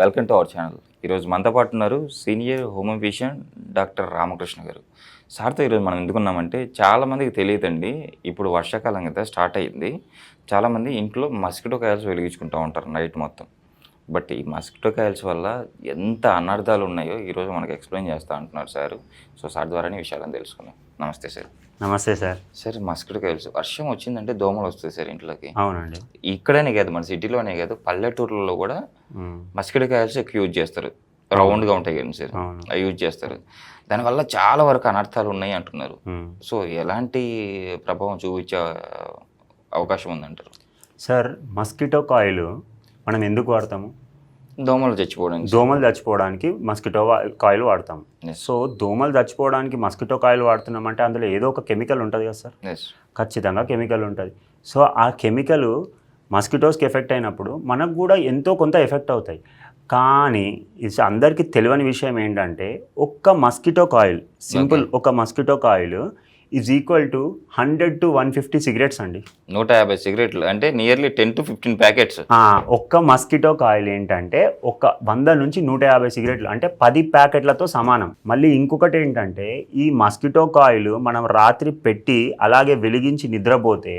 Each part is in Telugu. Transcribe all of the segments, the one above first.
Welcome to our channel. ఈరోజు మనతో పాటు ఉన్నారు సీనియర్ హోమియోపేషియన్ డాక్టర్ రామకృష్ణ గారు. సార్తో ఈరోజు మనం ఎందుకున్నామంటే చాలామందికి తెలియదండి. ఇప్పుడు వర్షాకాలం కదా స్టార్ట్ అయింది. చాలామంది ఇంట్లో మస్కిటో కాయల్స్ వెలిగించుకుంటూ ఉంటారు నైట్ మొత్తం. బట్ ఈ మస్కిటో కాయల్స్ వల్ల ఎంత అనర్థాలు ఉన్నాయో ఈరోజు మనకు ఎక్స్ప్లెయిన్ చేస్తూ అంటున్నారు సార్. సో సార్ ద్వారానే విషయాలను తెలుసుకున్నాం నమస్తే సార్. నమస్తే సార్. సార్ మస్కిటో కాయల్స్ వర్షం వచ్చిందంటే దోమలు వస్తాయి సార్ ఇంట్లోకి. అవునండి. ఇక్కడనే కాదు మన సిటీలోనే కాదు పల్లెటూర్లలో కూడా ఉమ్, మస్కిటో కాయల్స్ ఎక్కువ యూజ్ చేస్తారు. రౌండ్గా ఉంటాయి కదా సార్. అవి యూజ్ చేస్తారు. దానివల్ల చాలా వరకు అనర్థాలు ఉన్నాయి అంటున్నారు. సో ఎలాంటి ప్రభావం చూపించే అవకాశం ఉందంటారు? సార్ మస్కిటో కాయిల్ మనం ఎందుకు వాడతాము? దోమలు చచ్చిపోవడానికి దోమలు చచ్చిపోవడానికి మస్కిటో కాయిల్ వాడతాం. సో దోమలు చచ్చిపోవడానికి మస్కిటో కాయిల్ వాడుతున్నామంటే అందులో ఏదో ఒక కెమికల్ ఉంటుంది కదా సార్? ఖచ్చితంగా కెమికల్ ఉంటుంది. సో ఆ కెమికల్ మస్కిటోస్కి ఎఫెక్ట్ అయినప్పుడు మనకు కూడా ఎంతో కొంత ఎఫెక్ట్ అవుతాయి. కానీ ఇది అందరికీ తెలియని విషయం ఏంటంటే ఒక్క మస్కిటో కాయిల్ సింపుల్ ఒక mosquito coil is equal to hundred to one fifty cigarettes అండి. నూట యాభై సిగరెట్లు అంటే nearly ten to fifteen packets ఒక్క మస్కిటో కాయిల్ ఏంటంటే ఒక వంద నుంచి నూట యాభై సిగరెట్లు అంటే పది ప్యాకెట్లతో సమానం. మళ్ళీ ఇంకొకటి ఏంటంటే ఈ మస్కిటో కాయిల్ మనం రాత్రి పెట్టి అలాగే వెలిగించి నిద్రపోతే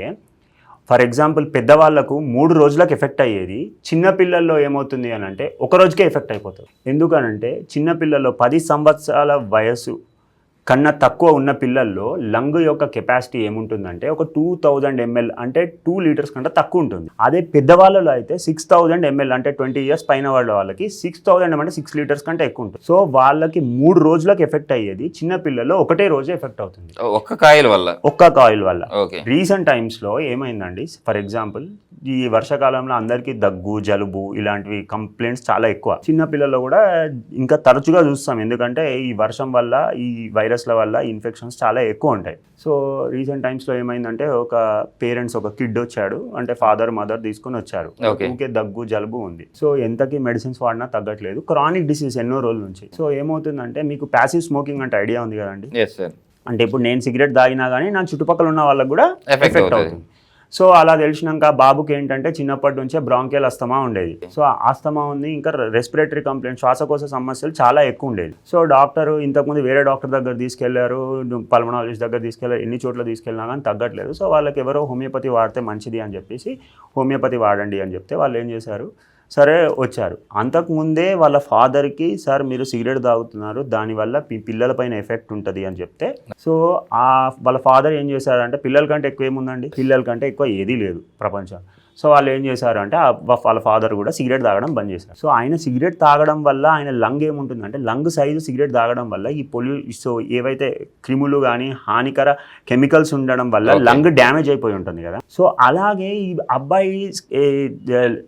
ఫర్ ఎగ్జాంపుల్ పెద్దవాళ్ళకు మూడు రోజులకు ఎఫెక్ట్ అయ్యేది చిన్న పిల్లల్లో ఏమవుతుంది అని అంటే ఒక రోజుకే ఎఫెక్ట్ అయిపోతుంది. ఎందుకనంటే చిన్న పిల్లల్లో పది సంవత్సరాల వయసు కన్నా తక్కువ ఉన్న పిల్లల్లో లంగ్ యొక్క కెపాసిటీ ఏముంటుందంటే ఒక టూ థౌజండ్ ఎంఎల్ అంటే టూ లీటర్స్ కంటే తక్కువ ఉంటుంది. అదే పెద్దవాళ్ళలో అయితే సిక్స్ థౌజండ్ ఎంఎల్ అంటే ట్వంటీ ఇయర్స్ పైన వాళ్ళ వాళ్ళకి సిక్స్ థౌజండ్ అంటే సిక్స్ లీటర్స్ కంటే ఎక్కువ ఉంటుంది. సో వాళ్ళకి మూడు రోజులకు ఎఫెక్ట్ అయ్యేది చిన్న పిల్లల్లో ఒకటే రోజు ఎఫెక్ట్ అవుతుంది. ఒక్క కాయల వల్ల? ఒక్క కాయిల్ వల్ల. రీసెంట్ టైమ్స్లో ఏమైందండి? ఫర్ ఎగ్జాంపుల్ ఈ వర్షాకాలంలో అందరికీ దగ్గు జలుబు ఇలాంటివి కంప్లైంట్స్ చాలా ఎక్కువ. చిన్న పిల్లల్లో కూడా ఇంకా తరచుగా చూస్తాం. ఎందుకంటే ఈ వర్షం వల్ల ఈ వైరస్ల వల్ల ఇన్ఫెక్షన్స్ చాలా ఎక్కువ ఉంటాయి. సో రీసెంట్ టైమ్స్లో ఏమైందంటే ఒక పేరెంట్స్ ఒక కిడ్ వచ్చాడు. అంటే ఫాదర్ మదర్ తీసుకొని వచ్చారు. ఊకే దగ్గు జలుబు ఉంది. సో ఎంతకి మెడిసిన్స్ వాడినా తగ్గట్లేదు. క్రానిక్ డిసీజ్ ఎన్నో రోజుల నుంచి. సో ఏమవుతుందంటే మీకు ప్యాసివ్ స్మోకింగ్ అంటే ఐడియా ఉంది కదండి? అంటే ఇప్పుడు నేను సిగరెట్ తాగినా కానీ నాకు చుట్టుపక్కల ఉన్న వాళ్ళకి కూడా ఎఫెక్ట్ అవుతుంది. సో అలా తెలిసినాక బాబుకి ఏంటంటే చిన్నప్పటి నుంచే బ్రాంకేల్ అస్తమా ఉండేది. సో ఆస్తమా ఉంది ఇంకా రెస్పిరేటరీ కంప్లైంట్ శ్వాసకోశ సమస్యలు చాలా ఎక్కువ ఉండేది సో డాక్టర్ ఇంతకుముందు వేరే డాక్టర్ దగ్గర తీసుకెళ్ళారు పల్మనాలజిస్ట్ దగ్గర తీసుకెళ్ళారు ఎన్ని చోట్ల తీసుకెళ్ళినా కానీ తగ్గట్లేదు. సో వాళ్ళకి ఎవరో హోమియోపతి వాడితే మంచిది అని చెప్పేసి హోమియోపతి వాడండి అని చెప్తే వాళ్ళు ఏం చేశారు సరే వచ్చారు. అంతకుముందే వాళ్ళ ఫాదర్కి సార్ మీరు సిగరెట్ తాగుతున్నారు దానివల్ల పిల్లలపైన ఎఫెక్ట్ ఉంటుంది అని చెప్తే సో ఆ వాళ్ళ ఫాదర్ ఏం చేశారంటే పిల్లల కంటే ఎక్కువ ఏముందండి? పిల్లల కంటే ఎక్కువ ఏదీ లేదు ప్రపంచం. సో వాళ్ళు ఏం చేశారు అంటే వాళ్ళ ఫాదర్ కూడా సిగరెట్ తాగడం బంద్ చేశారు. సో ఆయన సిగరెట్ తాగడం వల్ల ఆయన లంగ్ ఏముంటుందంటే లంగ్ సైజు సిగరెట్ తాగడం వల్ల ఈ పొల్యూ సో ఏవైతే క్రిములు కానీ హానికర కెమికల్స్ ఉండడం వల్ల. లంగ్ డ్యామేజ్ అయిపోయి ఉంటుంది కదా. సో అలాగే ఈ అబ్బాయి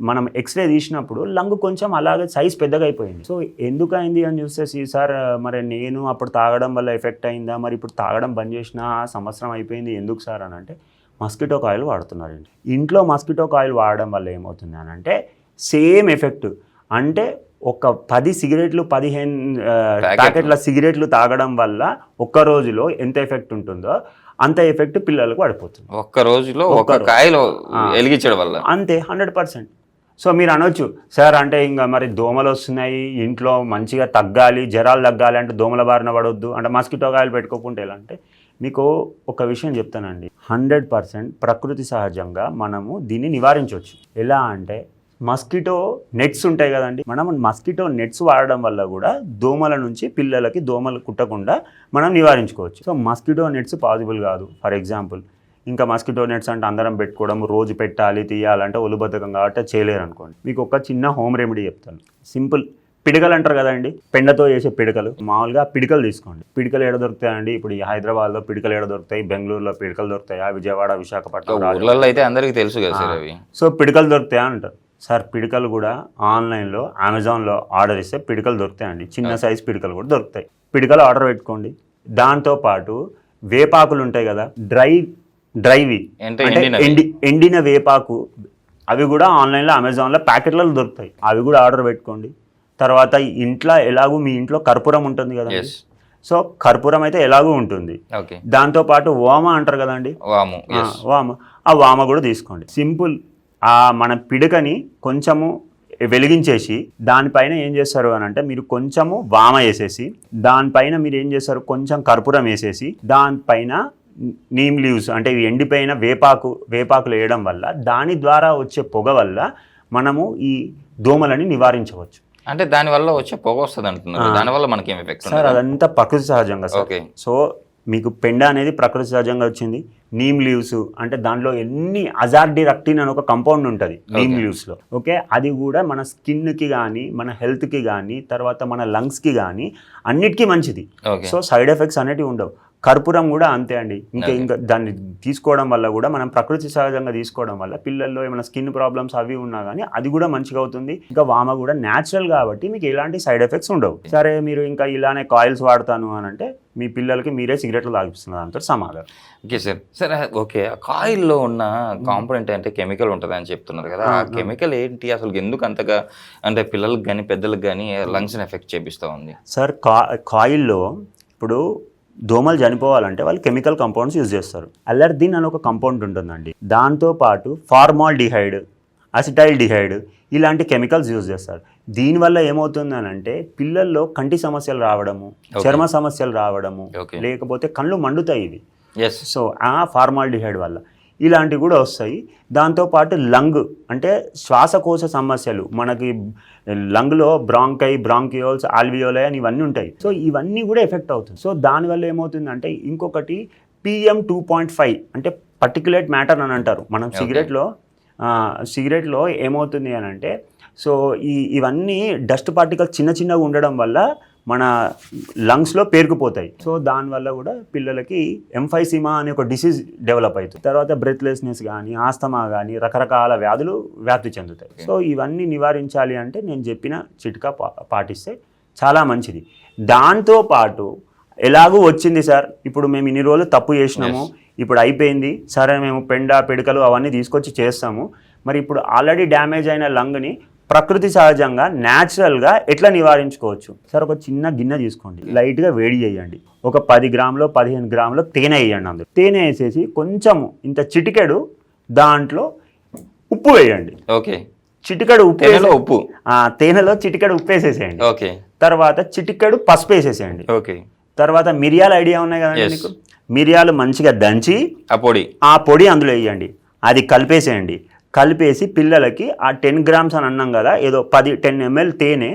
మనం ఎక్స్రే తీసినప్పుడు లంగ్ కొంచెం అలాగే సైజ్ పెద్దగా అయిపోయింది. సో ఎందుకు అయింది అని చూస్తే "సీ సార్ మరి నేను అప్పుడు తాగడం వల్ల ఎఫెక్ట్ అయిందా? మరి ఇప్పుడు తాగడం బంద్ చేసిన సంవత్సరం అయిపోయింది ఎందుకు సార్? అని అంటే మస్కిటో కాయిల్ వాడుతున్నారండి ఇంట్లో మస్కిటో కాయిల్ వాడడం వల్ల ఏమవుతుంది అని అంటే సేమ్ ఎఫెక్ట్ అంటే ఒక పది సిగరెట్లు పదిహేను. ప్యాకెట్ల సిగరెట్లు తాగడం వల్ల ఒక్క రోజులో ఎంత ఎఫెక్ట్ ఉంటుందో అంత ఎఫెక్ట్ పిల్లలకు పడిపోతుంది ఒక్క రోజులో ఒక్క. కాయలు. వెలిగించడం వల్ల అంతే హండ్రెడ్ పర్సెంట్ సో మీరు అనొచ్చు సార్ అంటే ఇంకా మరి దోమలు వస్తున్నాయి ఇంట్లో మంచిగా తగ్గాలి జ్వరాలు తగ్గాలి అంటే దోమల బారిన పడవద్దు అంటే మస్కిటో కాయలు పెట్టుకోకుంటే ఎలా? అంటే మీకు ఒక విషయం చెప్తానండి. హండ్రెడ్ పర్సెంట్ ప్రకృతి సహజంగా మనము దీన్ని నివారించవచ్చు ఎలా అంటే మస్కిటో నెట్స్ ఉంటాయి కదండి. మనం మస్కిటో నెట్స్ వాడడం వల్ల కూడా దోమల నుంచి పిల్లలకి దోమలు కుట్టకుండా మనం నివారించుకోవచ్చు. సో మస్కిటో నెట్స్ పాసిబుల్ కాదు. ఫర్ ఎగ్జాంపుల్ ఇంకా మస్కిటో నెట్స్ అంటే అందరం పెట్టుకోవడం రోజు పెట్టాలి తీయాలంటే ఒలుబద్ధకం కాబట్టి చేయలేరు అనుకోండి మీకు ఒక చిన్న హోమ్ రెమెడీ చెప్తాను. సింపుల్. పిడకలు అంటారు కదండి పెండతో చేసే పిడకలు. మామూలుగా పిడకలు తీసుకోండి. పిడకలు ఏడ దొరుకుతాయండి? ఇప్పుడు ఈ హైదరాబాద్లో పిడకలు ఏడ దొరుకుతాయి? బెంగళూరులో పిడకలు దొరుకుతాయా? విజయవాడ విశాఖపట్నం అయితే అందరికీ తెలుసు కదా సో పిడకలు దొరుకుతాయా అంటారు. సార్ పిడకలు కూడా ఆన్లైన్లో అమెజాన్లో ఆర్డర్ ఇస్తే పిడకలు దొరుకుతాయండి. చిన్న సైజ్ పిడకలు కూడా దొరుకుతాయి. పిడకలు ఆర్డర్ పెట్టుకోండి. దాంతో పాటు వేపాకులు ఉంటాయి కదా డ్రై డ్రైవి. ఎండి ఎండిన వేపాకు. అవి కూడా ఆన్లైన్లో అమెజాన్లో ప్యాకెట్లలో దొరుకుతాయి. అవి కూడా ఆర్డర్ పెట్టుకోండి. తర్వాత ఇంట్లో ఎలాగూ మీ ఇంట్లో కర్పూరం ఉంటుంది ఎస్ సో కర్పూరం అయితే ఎలాగూ ఉంటుంది. దాంతో పాటు ఓమ అంటారు కదండి? వాము వామ. ఆ వామ కూడా తీసుకోండి. సింపుల్. ఆ మన పిడకని కొంచెము వెలిగించేసి దానిపైన ఏం చేస్తారు అని అంటే మీరు కొంచెము వామ వేసేసి దానిపైన మీరు ఏం చేస్తారు? కొంచెం కర్పూరం వేసేసి దానిపైన నీమ్ లీవ్స్ అంటే ఇవి ఎండిపోయిన వేపాకు వేపాకులు వేయడం వల్ల దాని ద్వారా వచ్చే పొగ వల్ల మనము ఈ దోమలని నివారించవచ్చు. అంటే దానివల్ల వచ్చే పొగ వస్తుంది అంటున్నారు. దానివల్ల మనకి ఏం ఎఫెక్ట్ సార్ అదంతా ప్రకృతి సహజంగా సార్. ఓకే. సో మీకు పెండ అనేది ప్రకృతి సహజంగా వచ్చింది. నీమ్ లీవ్స్ అంటే దాంట్లో ఎన్ని అజార్డిరక్టిన్ అని ఒక కంపౌండ్ ఉంటుంది నీమ్ లీవ్స్లో. ఓకే? అది కూడా మన స్కిన్కి కానీ మన హెల్త్కి కానీ తర్వాత మన లంగ్స్కి కానీ అన్నిటికీ మంచిది. సో సైడ్ ఎఫెక్ట్స్ అనేటివి ఉండవు. కర్పూరం కూడా అంతే అండి. ఇంకా ఇంకా దాన్ని తీసుకోవడం వల్ల కూడా మనం ప్రకృతి సహజంగా తీసుకోవడం వల్ల పిల్లల్లో ఏమైనా స్కిన్ ప్రాబ్లమ్స్ అవి ఉన్నా కానీ అది కూడా మంచిగా అవుతుంది. ఇంకా వామ కూడా న్యాచురల్ కాబట్టి మీకు ఎలాంటి సైడ్ ఎఫెక్ట్స్ ఉండవు. సరే మీరు ఇంకా ఇలానే కాయిల్స్ వాడతాను అని అంటే మీ పిల్లలకి మీరే సిగరెట్లు తాగిస్తున్నారు అంతా సమాధానం. Okay sir. Sir okay. కాయిల్లో ఉన్న కాంపోనెంట్ అంటే కెమికల్ ఉంటుంది అని చెప్తున్నారు కదా. ఆ కెమికల్ ఏంటి? అసలు ఎందుకు అంతగా అంటే పిల్లలకు కానీ పెద్దలకు కానీ లంగ్స్ని ఎఫెక్ట్ చేపిస్తూ ఉంది? సార్ కా కాయిల్లో ఇప్పుడు దోమలు చనిపోవాలంటే వాళ్ళు కెమికల్ కంపౌండ్స్ యూజ్ చేస్తారు. అలర్దిన్ అని ఒక కంపౌండ్ ఉంటుందండి. దాంతో పాటు ఫార్మాల్ డిహైడ్ అసిటైల్ డిహైడ్ ఇలాంటి కెమికల్స్ యూజ్ చేస్తారు. దీనివల్ల ఏమవుతుంది అని అంటే పిల్లల్లో కంటి సమస్యలు రావడము చర్మ సమస్యలు రావడము. లేకపోతే కళ్ళు మండుతాయి ఇవి. సో ఆ ఫార్మాల్డిహైడ్ వల్ల. ఇలాంటివి కూడా వస్తాయి. దాంతోపాటు లంగ్ అంటే శ్వాసకోశ సమస్యలు. మనకి లంగ్లో బ్రాంకై బ్రాంకియోల్స్ ఆల్వియోలై అని ఇవన్నీ ఉంటాయి. సో ఇవన్నీ కూడా ఎఫెక్ట్ అవుతుంది. సో దానివల్ల ఏమవుతుందంటే ఇంకొకటి పిఎం టూ పాయింట్ ఫైవ్ అంటే పర్టికులేట్ మ్యాటర్ అని అంటారు. మనం సిగరెట్లో సిగరెట్లో ఏమవుతుంది అని అంటే సో ఈ ఇవన్నీ డస్ట్ పార్టికల్స్ చిన్న చిన్నగా ఉండడం వల్ల మన లంగ్స్లో పేరుకుపోతాయి. సో దానివల్ల కూడా పిల్లలకి ఎంఫైసిమా అనే ఒక డిసీజ్ డెవలప్ అవుతుంది. తర్వాత బ్రెత్లెస్నెస్ కానీ ఆస్తమా కానీ రకరకాల వ్యాధులు వ్యాప్తి చెందుతాయి. సో ఇవన్నీ నివారించాలి అంటే నేను చెప్పిన చిట్కా పాటిస్తే చాలా మంచిది. దాంతో పాటు ఎలాగూ వచ్చింది సార్ ఇప్పుడు మేము ఇన్ని రోజులు తప్పు చేసినాము ఇప్పుడు అయిపోయింది సరే మేము పెండ పిడకలు అవన్నీ తీసుకొచ్చి చేస్తాము. మరి ఇప్పుడు ఆల్రెడీ డ్యామేజ్ అయిన లంగ్ని ప్రకృతి సహజంగా న్యాచురల్గా ఎట్లా నివారించుకోవచ్చు? సార్ ఒక చిన్న గిన్నె తీసుకోండి. లైట్గా వేడి చేయండి. ఒక పది గ్రాములో పదిహేను గ్రాములో తేనె వేయండి అందులో. తేనె వేసేసి కొంచెము ఇంత చిటికెడు దాంట్లో ఉప్పు వేయండి. ఓకే. చిటికెడు ఉప్పు ఉప్పు. తేనెలో చిటికెడు ఉప్పు వేసేసేయండి. ఓకే. తర్వాత చిటికెడు పసుపు వేసేసేయండి. ఓకే. తర్వాత మిరియాల ఐడియా ఉన్నాయి కదండి. మీకు? మిరియాలు మంచిగా దంచి ఆ పొడి. ఆ పొడి అందులో వేయండి. అది కలిపేసేయండి. కలిపేసి పిల్లలకి ఆ టెన్ గ్రామ్స్ అని అన్నాం కదా ఏదో పది టెన్ ఎంఎల్ తేనె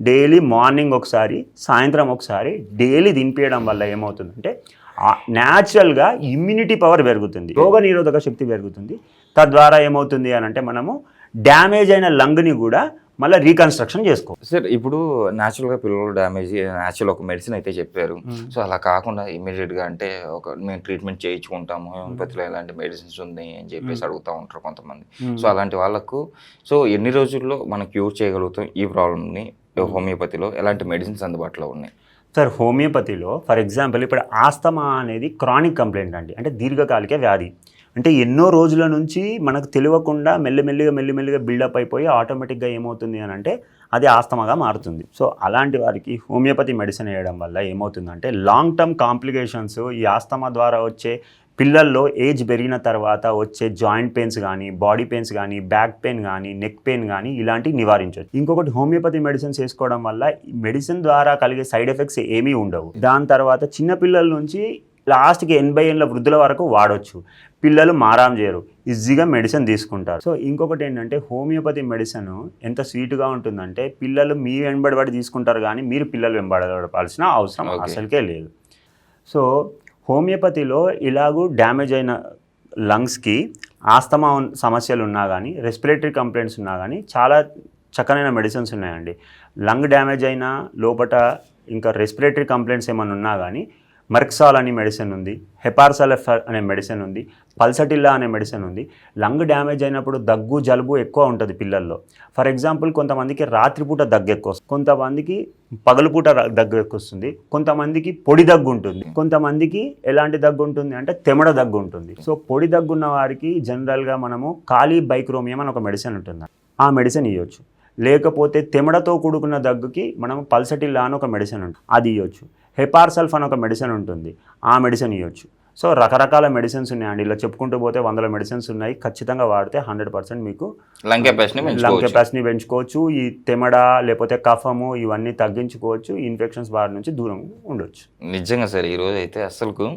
డైలీ మార్నింగ్ ఒకసారి సాయంత్రం ఒకసారి డైలీ దింపేయడం వల్ల ఏమవుతుందంటే న్యాచురల్గా ఇమ్యూనిటీ పవర్ పెరుగుతుంది రోగ నిరోధక శక్తి పెరుగుతుంది. తద్వారా ఏమవుతుంది అని అంటే మనము డ్యామేజ్ అయిన లంగ్ని కూడా మళ్ళీ రీకన్స్ట్రక్షన్ చేసుకో. సార్ ఇప్పుడు న్యాచురల్గా పిల్లలు డ్యామేజ్ న్యాచురల్ ఒక మెడిసిన్ అయితే చెప్పారు. సో అలా కాకుండా ఇమీడియట్గా అంటే ఒక మేము ట్రీట్మెంట్ చేయించుకుంటాము హోమియోపతిలో ఎలాంటి మెడిసిన్స్ ఉన్నాయి అని చెప్పేసి అడుగుతూ ఉంటారు కొంతమంది. సో అలాంటి వాళ్ళకు సో ఎన్ని రోజుల్లో మనం క్యూర్ చేయగలుగుతాం ఈ ప్రాబ్లమ్ని హోమియోపతిలో ఎలాంటి మెడిసిన్స్ అందుబాటులో ఉన్నాయి? సార్ హోమియోపతిలో ఫర్ ఎగ్జాంపుల్ ఇప్పుడు ఆస్తమా అనేది క్రానిక్ కంప్లైంట్ అండి. అంటే దీర్ఘకాలిక వ్యాధి. అంటే ఎన్నో రోజుల నుంచి మనకు తెలియకుండా మెల్లిమెల్లిగా మెల్లిమెల్లిగా బిల్డప్ అయిపోయి ఆటోమేటిక్గా ఏమవుతుంది అని అంటే అది ఆస్తమాగా మారుతుంది. సో అలాంటి వారికి హోమియోపతి మెడిసిన్ వేయడం వల్ల ఏమవుతుందంటే లాంగ్ టర్మ్ కాంప్లికేషన్స్ ఈ ఆస్తమా ద్వారా వచ్చే పిల్లల్లో ఏజ్ పెరిగిన తర్వాత వచ్చే జాయింట్ పెయిన్స్ కానీ బాడీ పెయిన్స్ కానీ బ్యాక్ పెయిన్ కానీ నెక్ పెయిన్ కానీ ఇలాంటివి నివారించవచ్చు ఇంకొకటి హోమియోపతి మెడిసిన్స్ వేసుకోవడం వల్ల ఈ మెడిసిన్ ద్వారా కలిగే సైడ్ ఎఫెక్ట్స్ ఏమీ ఉండవు. దాని తర్వాత చిన్నపిల్లల నుంచి లాస్ట్కి ఎనభై ఏళ్ళ వృద్ధుల వరకు వాడొచ్చు. పిల్లలు మారాం చేయరు. ఈజీగా మెడిసిన్ తీసుకుంటారు. సో ఇంకొకటి ఏంటంటే హోమియోపతి మెడిసిన్ ఎంత స్వీట్గా ఉంటుందంటే పిల్లలు మీ వెంబడబడి తీసుకుంటారు కానీ మీరు పిల్లలు వెంబడబడాల్సిన అవసరం. అసలుకే లేదు. సో హోమియోపతిలో ఇలాగూ డ్యామేజ్ అయిన లంగ్స్కి ఆస్తమా సమస్యలు ఉన్నా కానీ రెస్పిరేటరీ కంప్లైంట్స్ ఉన్నా కానీ చాలా చక్కనైన మెడిసిన్స్ ఉన్నాయండి. లంగ్ డ్యామేజ్ అయినా లోపట ఇంకా రెస్పిరేటరీ కంప్లైంట్స్ ఏమైనా ఉన్నా కానీ మర్క్సాల్ అనే మెడిసిన్ ఉంది హెపార్సలెఫ్ అనే మెడిసిన్ ఉంది పల్సటిల్లా అనే మెడిసిన్ ఉంది. లంగ్ డ్యామేజ్ అయినప్పుడు దగ్గు జలుబు ఎక్కువ ఉంటుంది పిల్లల్లో. ఫర్ ఎగ్జాంపుల్ కొంతమందికి రాత్రిపూట దగ్గు ఎక్కువ వస్తుంది కొంతమందికి పగలుపూట దగ్గు ఎక్కువ వస్తుంది కొంతమందికి పొడి దగ్గు ఉంటుంది. కొంతమందికి ఎలాంటి దగ్గు ఉంటుంది అంటే తెమడ దగ్గు ఉంటుంది. సో పొడి దగ్గు ఉన్న వారికి జనరల్గా మనము ఖాళీ బైక్రోమియం అని ఒక మెడిసిన్ ఉంటుంది. ఆ మెడిసిన్ ఇవ్వచ్చు లేకపోతే తెమడతో కూడుకున్న దగ్గుకి మనం పల్సటిల్లా అని ఒక మెడిసిన్ ఉంటుంది. అది ఇవ్వచ్చు హెపార్సల్ఫ్ అని ఒక మెడిసిన్ ఉంటుంది. ఆ మెడిసిన్ ఇవ్వచ్చు సో రకరకాల మెడిసిన్స్ ఉన్నాయండి. ఇలా చెప్పుకుంటూ పోతే వందల మెడిసిన్స్ ఉన్నాయి. ఖచ్చితంగా వాడితే హండ్రెడ్ పర్సెంట్ మీకు లంగ్ కెపాసిటీ లంగ్ పెంచుకోవచ్చు. కెపాసిటీ పెంచుకోవచ్చు. ఈ తెమడ లేకపోతే కఫము ఇవన్నీ తగ్గించుకోవచ్చు. ఇన్ఫెక్షన్స్ బారి నుంచి దూరం ఉండొచ్చు. నిజంగా సార్ ఈరోజు అయితే అసలుకు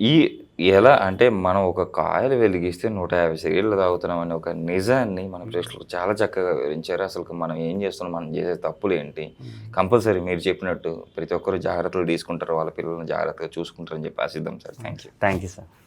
ఈ ఎలా అంటే మనం ఒక కాయలు వెలిగిస్తే నూట యాభై సిగరెట్లు తాగుతున్నాం అనే ఒక నిజాన్ని మన ప్రేక్షకులకు చాలా చక్కగా వివరించారు. అసలు మనం ఏం చేస్తున్నాం మనం చేసే తప్పులు ఏంటి? కంపల్సరీ మీరు చెప్పినట్టు ప్రతి ఒక్కరు జాగ్రత్తలు తీసుకుంటారు వాళ్ళ పిల్లల్ని జాగ్రత్తగా చూసుకుంటారని చెప్పి ఆశిద్దాం sir. Thank you thank you sir.